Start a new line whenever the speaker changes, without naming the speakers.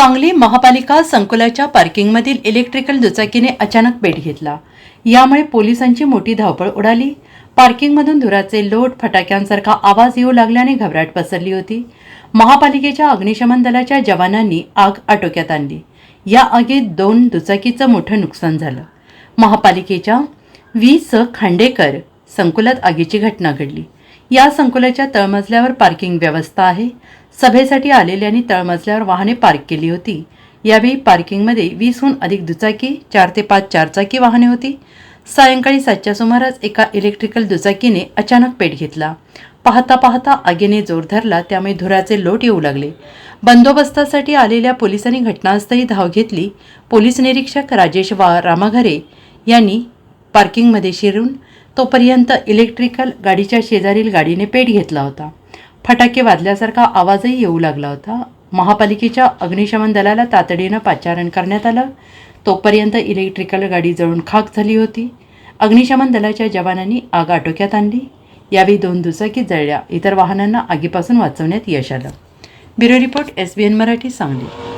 सांगली महापालिका संकुलाच्या पार्किंगमधील इलेक्ट्रिकल दुचाकीने अचानक पेट घेतला. यामुळे पोलिसांची मोठी धावपळ उडाली. पार्किंगमधून धुराचे लोट फटाक्यांसारखा आवाज येऊ लागल्याने घबराट पसरली होती. महापालिकेच्या अग्निशमन दलाच्या जवानांनी आग आटोक्यात आणली. या आगीत दोन दुचाकीचं मोठं नुकसान झालं. महापालिकेच्या वी स खांडेकर संकुलात आगीची घटना घडली. या संकुलाच्या तळमजल्यावर पार्किंग व्यवस्था आहे. सभेसाठी आलेल्यांनी तळमजल्यावर वाहने पार्क केली होती. यावेळी पार्किंगमध्ये वीसहून अधिक दुचाकी चार ते पाच चारचाकी वाहने होती. सायंकाळी सातच्या सुमारास एका इलेक्ट्रिकल दुचाकीने अचानक पेट घेतला. पाहता पाहता आगीने जोर धरला त्यामुळे धुराचे लोट येऊ लागले. बंदोबस्तासाठी आलेल्या पोलिसांनी घटनास्थळी धाव घेतली. पोलीस निरीक्षक राजेश वा रामाघरे यांनी पार्किंगमध्ये शिरून तोपर्यंत इलेक्ट्रिकल गाडीच्या शेजारील गाडीने पेट घेतला होता. फटाके वाजल्यासारखा आवाजही येऊ लागला होता. महापालिकेच्या अग्निशमन दलाला तातडीनं पाचारण करण्यात आलं. तोपर्यंत इलेक्ट्रिकल गाडी जळून खाक झाली होती. अग्निशमन दलाच्या जवानांनी आग आटोक्यात आणली. यावेळी दोन दुचाकी जळल्या. इतर वाहनांना आगीपासून वाचवण्यात यश आलं. Bureau report S B N Marathi Sangli.